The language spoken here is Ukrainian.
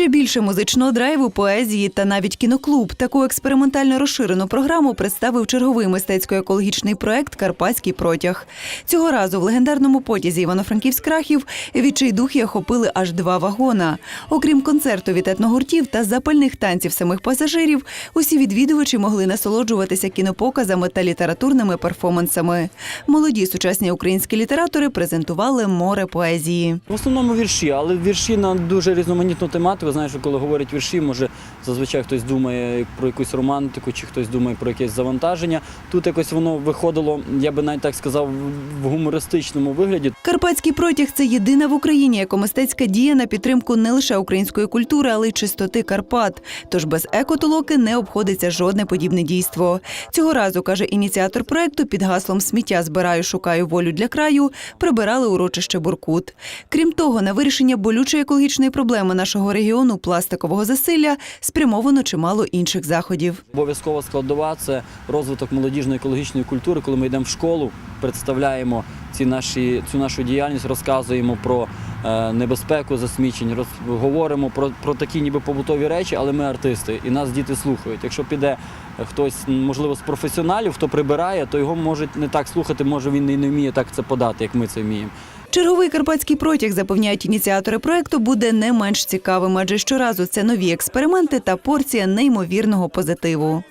Ще більше музичного драйву, поезії та навіть кіноклуб. Таку експериментально розширену програму представив черговий мистецько-екологічний проект Карпатський протяг. Цього разу в легендарному потязі Івано-Франківськ-Крахів відчайдухи охопили аж два вагона. Окрім концерту від етногуртів та запальних танців самих пасажирів, усі відвідувачі могли насолоджуватися кінопоказами та літературними перформансами. Молоді сучасні українські літератори презентували море поезії. В основному вірші, але вірші на дуже різноманітну тематику. Знаєш, коли говорять вірші, може зазвичай хтось думає про якусь романтику, чи хтось думає про якесь завантаження. Тут якось воно виходило, я би навіть так сказав, в гумористичному вигляді. Карпатський протяг це єдина в Україні екомистецька дія на підтримку не лише української культури, але й чистоти Карпат. Тож без екотолоки не обходиться жодне подібне дійство. Цього разу каже ініціатор проекту під гаслом сміття збираю, шукаю волю для краю. Прибирали урочище Буркут. Крім того, на вирішення болючої екологічної проблеми нашого регіону пластикового засилля спрямовано чимало інших заходів. Обов'язкова складова це розвиток молодіжної екологічної культури. Коли ми йдемо в школу, представляємо ці наші, цю нашу діяльність, розказуємо про е, небезпеку засмічень, роз, говоримо про, про такі ніби побутові речі, але ми артисти, і нас діти слухають. Якщо піде хтось, можливо, з професіоналів, хто прибирає, то його можуть не так слухати, може він і не вміє так це подати, як ми це вміємо. Черговий карпатський протяг, запевняють ініціатори проекту, буде не менш цікавим, адже щоразу це нові експерименти та порція неймовірного позитиву.